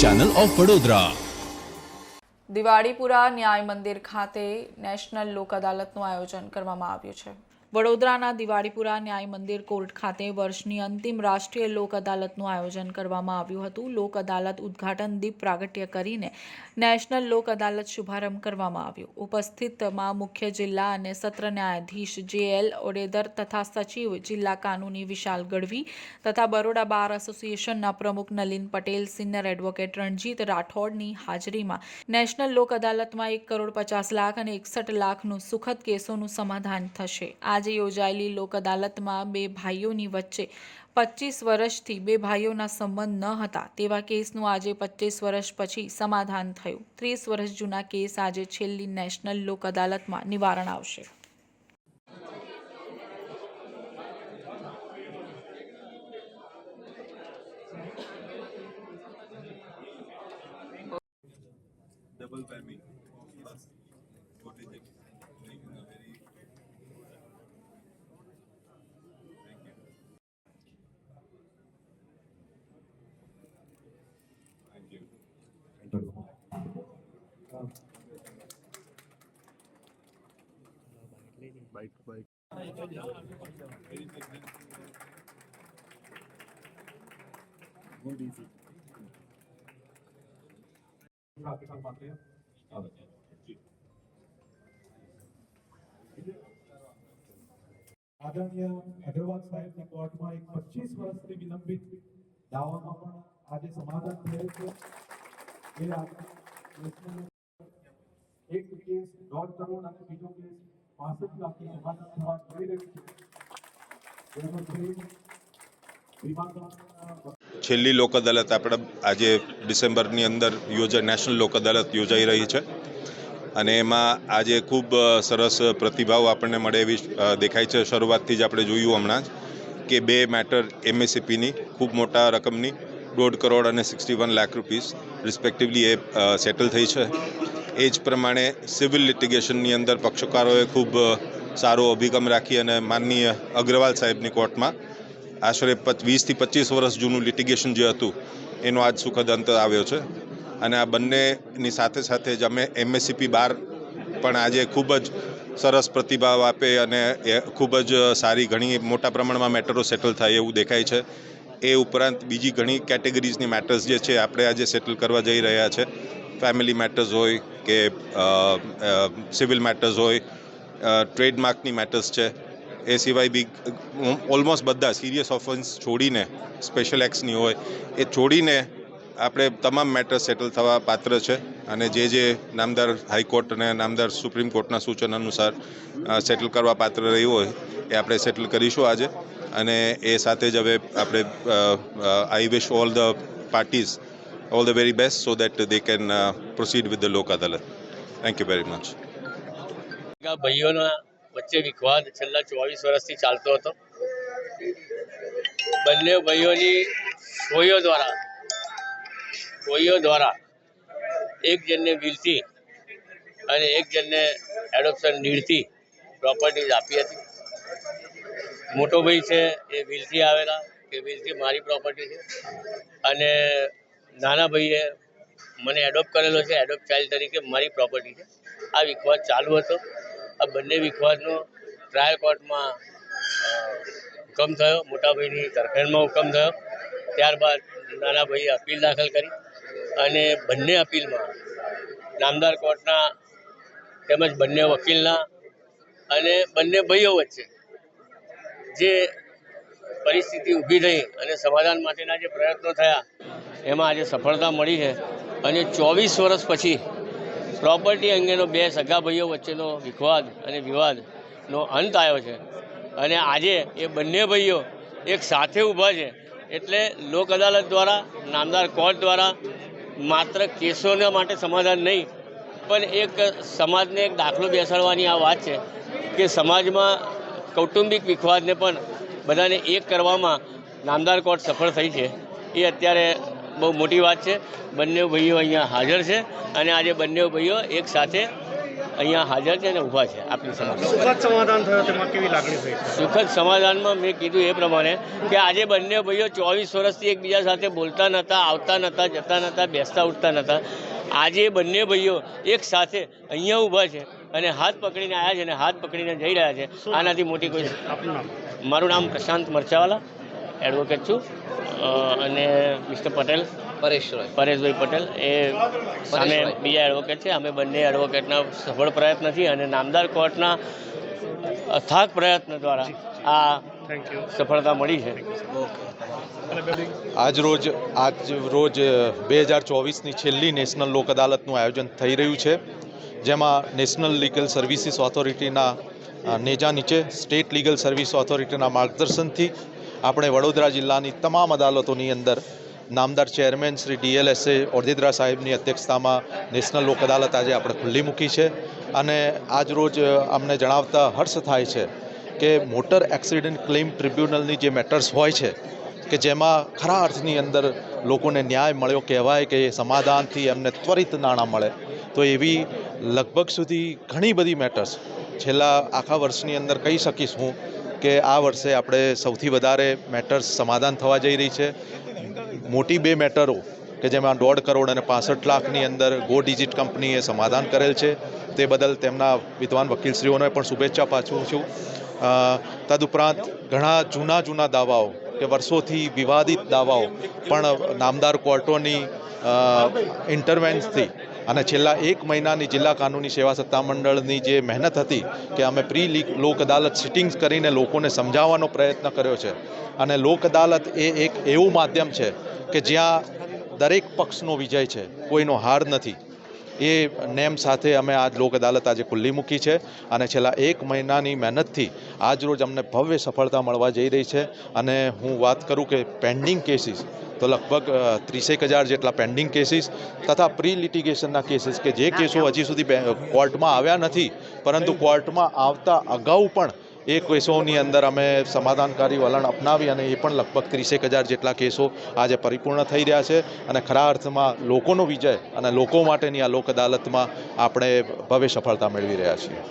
Channel of Vadodara Diwalipura ન્યાય મંદિર ખાતે નેશનલ લોક અદાલતનું આયોજન કરવામાં આવ્યું છે. વડોદરાના દિવાળીપુરા ન્યાય મંદિર કોર્ટ ખાતે વર્ષની અંતિમ રાષ્ટ્રીય લોક અદાલતનું આયોજન કરવામાં આવ્યું હતું. લોક અદાલત ઉદ્ઘાટન દીપ પ્રાગટ્ય કરીને નેશનલ લોક અદાલત શુભારંભ કરવામાં આવ્યો. ઉપસ્થિતમાં મુખ્ય જિલ્લા અને સત્ર ન્યાયાધીશ જે એલ ઓડેદર તથા સચિવ જિલ્લા કાનૂની વિશાલ ગઢવી તથા બરોડા બાર એસોસિએશનના પ્રમુખ નલિન પટેલ, સિનિયર એડવોકેટ રણજીત રાઠોડની હાજરીમાં નેશનલ લોક અદાલતમાં એક કરોડ પચાસ લાખ અને એકસઠ લાખનું સુખદ કેસોનું સમાધાન થશે. આજે યોજાયેલી લોક અદાલતમાં બે ભાઈઓની વચ્ચે પચીસ વર્ષથી બે ભાઈઓના સંબંધ ન હતા તેવા કેસનું આજે પચીસ વર્ષ પછી સમાધાન થયું. ત્રીસ વર્ષ જૂના કેસ આજે છેલ્લી નેશનલ લોક અદાલતમાં નિવારણ આવશે. Double whammy good easy આદરણીય અગ્રવાલ સાહેબની કોર્ટમાં એક પચીસ વર્ષથી વિલંબિત દાવામાં પણ આજે સમાધાન થયેલ છે એ આજે નેશનલ એક કેસ દોઢ કરોડ અને બીજો કેસ પાસઠ લાખનું સમાધાન થવા કરી રહ્યું છે છેલ્લી લોક અદાલત આપણે આજે ડિસેમ્બરની અંદર યોજા નેશનલ લોક અદાલત યોજાઈ રહી છે. અને એમાં આજે ખૂબ સરસ પ્રતિભાવ આપણને મળે એવી દેખાય છે. શરૂઆતથી જ આપણે જોયું હમણાં જ કે બે મેટર એમએસસીપીની ખૂબ મોટા રકમની, દોઢ કરોડ અને sixty one lakh rupees respectively એ સેટલ થઈ છે. એ જ પ્રમાણે સિવિલ લિટિગેશનની અંદર પક્ષકારોએ ખૂબ સારો અભિગમ રાખી અને માનનીય અગ્રવાલ સાહેબની કોર્ટમાં આશરે વીસથી પચીસ વર્ષ જૂનું લિટિગેશન જે હતું, એનો આજ સુખદ અંત આવ્યો છે. અને આ બંનેની સાથે સાથે જ અમે એમએસસીપી બાર પણ આજે ખૂબ જ સરસ પ્રતિભાવ આપે અને ખૂબ જ સારી ઘણી મોટા પ્રમાણમાં મેટરો સેટલ થાય એવું દેખાય છે. એ ઉપરાંત બીજી ઘણી કેટેગરીઝની મેટર્સ જે છે, આપણે આજે સેટલ કરવા જઈ રહ્યા છે. ફેમિલી મેટર્સ હોય કે સિવિલ મેટર્સ હોય ટ્રેડમાર્કની મેટર્સ છે. એ સિવાય બી ઓલમોસ્ટ બધા સિરિયસ ઓફન્સ છોડીને, સ્પેશિયલ એક્સની હોય, એ છોડીને આપણે તમામ મેટર્સ સેટલ થવા પાત્ર છે. અને જે જે નામદાર હાઈકોર્ટ અને નામદાર સુપ્રીમ કોર્ટના સૂચન અનુસાર સેટલ કરવા પાત્ર રહ્યું હોય, એ આપણે સેટલ કરીશું આજે. અને એ સાથે જ હવે આપણે I wish all the parties all the very best so that they can proceed proceed with Lok Lok thank you very very much. ભાઈઓના વચ્ચે વિખવાદ છેલ્લા ચોવીસ વર્ષથી ચાલતો હતો બંને ભાઈઓની સોઈઓ દ્વારા સોઈઓ દ્વારા એક જણને વિલથી અને એક જણને એડોપ્શન નીડથી પ્રોપર્ટીઝ આપી હતી મોટો ભાઈ છે એ વિલથી આવેલા કે વિલથી મારી પ્રોપર્ટી છે અને નાના ભાઈએ મને એડોપ્ટ કરેલો છે એડોપ્ટ ચાઇલ્ડ તરીકે મારી પ્રોપર્ટી છે. આ વિખવાદ ચાલુ હતો. આ બંને વિખવાદનો ટ્રાયલ કોર્ટમાં હુકમ થયો. મોટાભાઈની તરફેણમાં હુકમ થયો. ત્યારબાદ નાના ભાઈએ અપીલ દાખલ કરી અને બંને અપીલમાં નામદાર કોર્ટના તેમજ બંને વકીલના અને બંને ભાઈઓ વચ્ચે જે પરિસ્થિતિ ઊભી થઈ અને સમાધાન માટેના જે પ્રયત્નો થયા એમાં આજે સફળતા મળી છે. અને ચોવીસ વર્ષ પછી પ્રોપર્ટી અંગેનો બે સગા ભાઈઓ વચ્ચેનો વિખવાદ અને વિવાદનો અંત આવ્યો છે. અને આજે એ બંને ભાઈઓ એક સાથે ઊભા છે. એટલે લોક અદાલત દ્વારા, નામદાર કોર્ટ દ્વારા માત્ર કેસોના માટે સમાધાન નહીં, પણ એક સમાજને એક દાખલો બેસાડવાની આ વાત છે કે સમાજમાં કૌટુંબિક વિખવાદને પણ બધાને એક કરવામાં નામદાર કોર્ટ સફળ થઈ છે. એ અત્યારે બહુ મોટી વાત છે. બંને ભાઈઓ અહીંયા હાજર છે અને આજે બંને ભાઈઓ એક સાથે અહીંયા હાજર છે અને ઊભા છે આપની સમક્ષ. સુખદ સમાધાન થયો તેમાં કેવી લાગણી થઈ? સુખદ સમાધાનમાં મેં કીધું એ પ્રમાણે કે આજે બંને ભાઈઓ ચોવીસ વર્ષથી એકબીજા સાથે બોલતા નહોતા આવતા નહોતા જતા નહોતા બેસતા ઉઠતા નહોતા. આજે બંને ભાઈઓ એક સાથે અહીંયા ઊભા છે અને હાથ પકડીને આવ્યા છે અને હાથ પકડીને જઈ રહ્યા છે. આનાથી મોટી કોઈ આપનું નામ? મારું નામ પ્રશાંત મરચાવાલા. એડવોકેટ છું. અને મિસ્ટર પટેલ. પરેશભાઈ. પરેશભાઈ પટેલ. એ સામે. બીજા એડવોકેટ છે. અમે બંને એડવોકેટના સફળ પ્રયત્નથી અને નામદાર કોર્ટના અથાગ પ્રયત્ન દ્વારા આ થેન્ક યુ સફળતા મળી છે. આજ રોજ આજ રોજ બે હજાર ચોવીસની છેલ્લી નેશનલ લોક અદાલતનું આયોજન થઈ રહ્યું છે જેમાં નેશનલ લીગલ સર્વિસીસ ઓથોરિટીના નેજા નીચે સ્ટેટ લીગલ સર્વિસ ઓથોરિટીના માર્ગદર્શનથી આપણે વડોદરા જિલ્લાની તમામ અદાલતોની અંદર નામદાર ચેરમેન શ્રી ડીએલએસએ ઓરદેદરા સાહેબની અધ્યક્ષતામાં નેશનલ લોક અદાલત આજે આપણે ખુલ્લી મૂકી છે. અને આજ રોજ અમને જણાવતા હર્ષ થાય છે કે મોટર એક્સિડન્ટ ક્લેમ ટ્રિબ્યુનલની જે મેટર્સ હોય છે, કે જેમાં ખરા અર્થની અંદર લોકોને ન્યાય મળ્યો કહેવાય કે સમાધાનથી એમને ત્વરિત નાણાં મળે, તો એવી લગભગ સુધી ઘણી બધી મેટર્સ છેલ્લા આખા વર્ષની અંદર કહી શકીશ હું કે આ વર્ષે આપણે સૌથી વધારે મેટર્સ સમાધાન થવા જઈ રહી છે. મોટી બે મેટરો કે જેમાં દોઢ કરોડ અને પાસઠ લાખની અંદર ગો ડિજિટ કંપનીએ સમાધાન કરેલ છે. તે બદલ તેમના વિદ્વાન વકીલશ્રીઓને પણ શુભેચ્છા પાછું છું. તદુપરાંત ઘણા જૂના જૂના દાવાઓ કે વર્ષોથી વિવાદિત દાવાઓ પણ નામદાર કોર્ટોની ઇન્ટરવેન્સથી અને છેલ્લા એક મહિનાની જિલ્લા કાનૂની સેવા સત્તામંડળની જે મહેનત હતી કે અમે પ્રી લોક અદાલત સિટિંગ્સ કરીને લોકોને સમજાવવાનો પ્રયત્ન કર્યો છે. અને લોક અદાલત એ એક એવું માધ્યમ છે કે જ્યાં દરેક પક્ષનો વિજય છે, કોઈનો હાર નથી. એ નેમ સાથે અમે આજ લોક અદાલત આજે ખુલ્લી મૂકી છે અને છેલ્લા એક મહિનાની મહેનતથી આજ રોજ અમને ભવ્ય સફળતા મળવા જઈ રહી છે અને હું વાત કરું કે પેન્ડિંગ કેસીસ તો લગભગ ત્રીસેક હજાર જેટલા પેન્ડિંગ કેસીસ તથા પ્રી લિટિગેશનના કેસીસ કે જે કેસો હજી સુધી કોર્ટમાં આવ્યા નથી પરંતુ કોર્ટમાં આવતા અગાઉ પણ એ કેસોની અંદર અમે સમાધાનકારી વલણ અપનાવી અને એ પણ લગભગ ત્રીસેક હજાર જેટલા કેસો આજે પરિપૂર્ણ થઈ રહ્યા છે અને ખરા અર્થમાં લોકોનો વિજય અને લોકો માટેની આ લોક અદાલતમાં આપણે ભવ્ય સફળતા મેળવી રહ્યા છીએ.